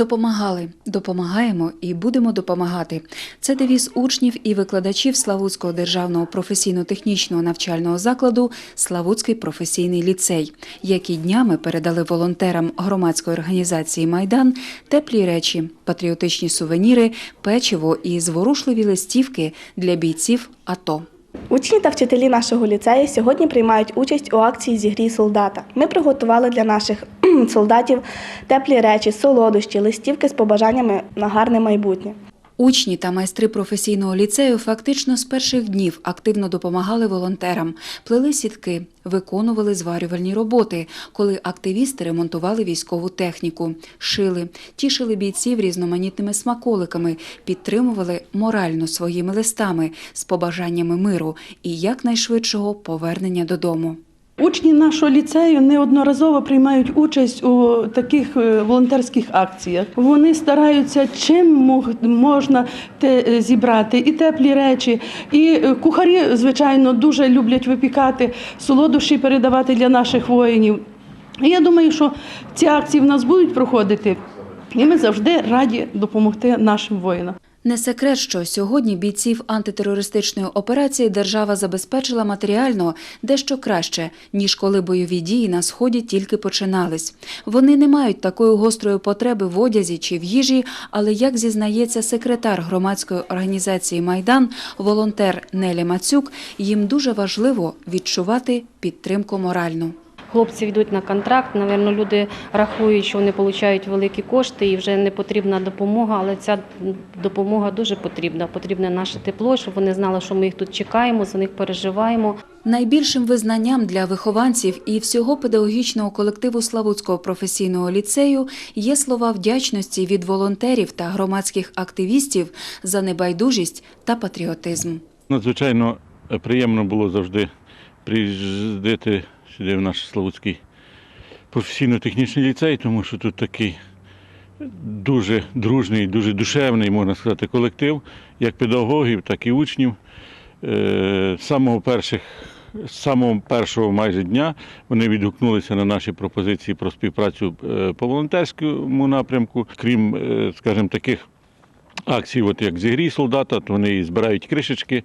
Допомагали, допомагаємо і будемо допомагати. Це девіз учнів і викладачів Славутського державного професійно-технічного навчального закладу Славутський професійний ліцей, які днями передали волонтерам громадської організації Майдан теплі речі, патріотичні сувеніри, печиво і зворушливі листівки для бійців АТО. Учні та вчителі нашого ліцею сьогодні приймають участь у акції Зігрій солдата. Ми приготували для наших солдатів теплі речі, солодощі, листівки з побажаннями на гарне майбутнє. Учні та майстри професійного ліцею фактично з перших днів активно допомагали волонтерам, плели сітки, виконували зварювальні роботи, коли активісти ремонтували військову техніку, шили, тішили бійців різноманітними смаколиками, підтримували морально своїми листами з побажаннями миру і якнайшвидшого повернення додому. Учні нашого ліцею неодноразово приймають участь у таких е, волонтерських акціях. Вони стараються чим можна те е, зібрати і теплі речі, і е, кухарі, звичайно, дуже люблять випікати солодощі передавати для наших воїнів. І я думаю, що ці акції в нас будуть проходити, і ми завжди раді допомогти нашим воїнам. Не секрет, що сьогодні бійців антитерористичної операції держава забезпечила матеріально дещо краще, ніж коли бойові дії на сході тільки починались. Вони не мають такої гострої потреби в одязі чи в їжі, але як зізнається секретар громадської організації Майдан, волонтер Нелі Мацюк, їм дуже важливо відчувати підтримку моральну. Хлопці йдуть на контракт. Навірно, люди рахують, що вони отримують великі кошти і вже не потрібна допомога, але ця допомога дуже потрібна. Потрібне наше тепло, щоб вони знали, що ми їх тут чекаємо, за них переживаємо. Найбільшим визнанням для вихованців і всього педагогічного колективу Славутського професійного ліцею є слова вдячності від волонтерів та громадських активістів за небайдужість та патріотизм. Надзвичайно приємно було завжди приїздити сюди в наш Славутський професійно-технічний ліцей, тому що тут такий дуже дружний, дуже душевний, можна сказати, колектив, як педагогів, так і учнів. Е, З самого перших. З самого першого майже дня вони відгукнулися на наші пропозиції про співпрацю е, по волонтерському напрямку, крім, е, скажімо, таких акцій, от як зігрій солдата, то вони збирають кришечки.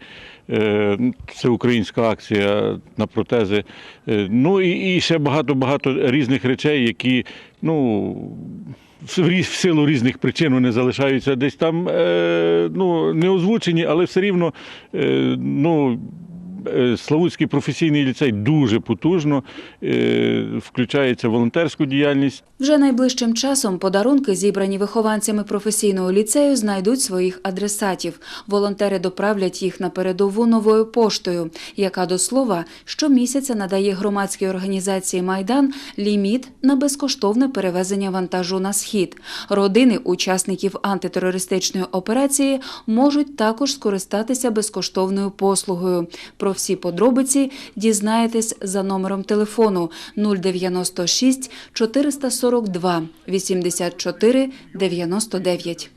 Е, Це українська акція на протези. Е, Ну і, ще багато-багато різних речей, які ну, в силу різних причин вони залишаються десь там е, ну, не озвучені, але все рівно ну, Славутський професійний ліцей дуже потужно е, включається в волонтерську діяльність. Вже найближчим часом подарунки, зібрані вихованцями професійного ліцею, знайдуть своїх адресатів. Волонтери доправлять їх на передову новою поштою, яка до слова щомісяця надає громадській організації Майдан ліміт на безкоштовне перевезення вантажу на схід. Родини учасників антитерористичної операції можуть також скористатися безкоштовною послугою. Всі подробиці дізнаєтесь за номером телефону 096 442 84 99.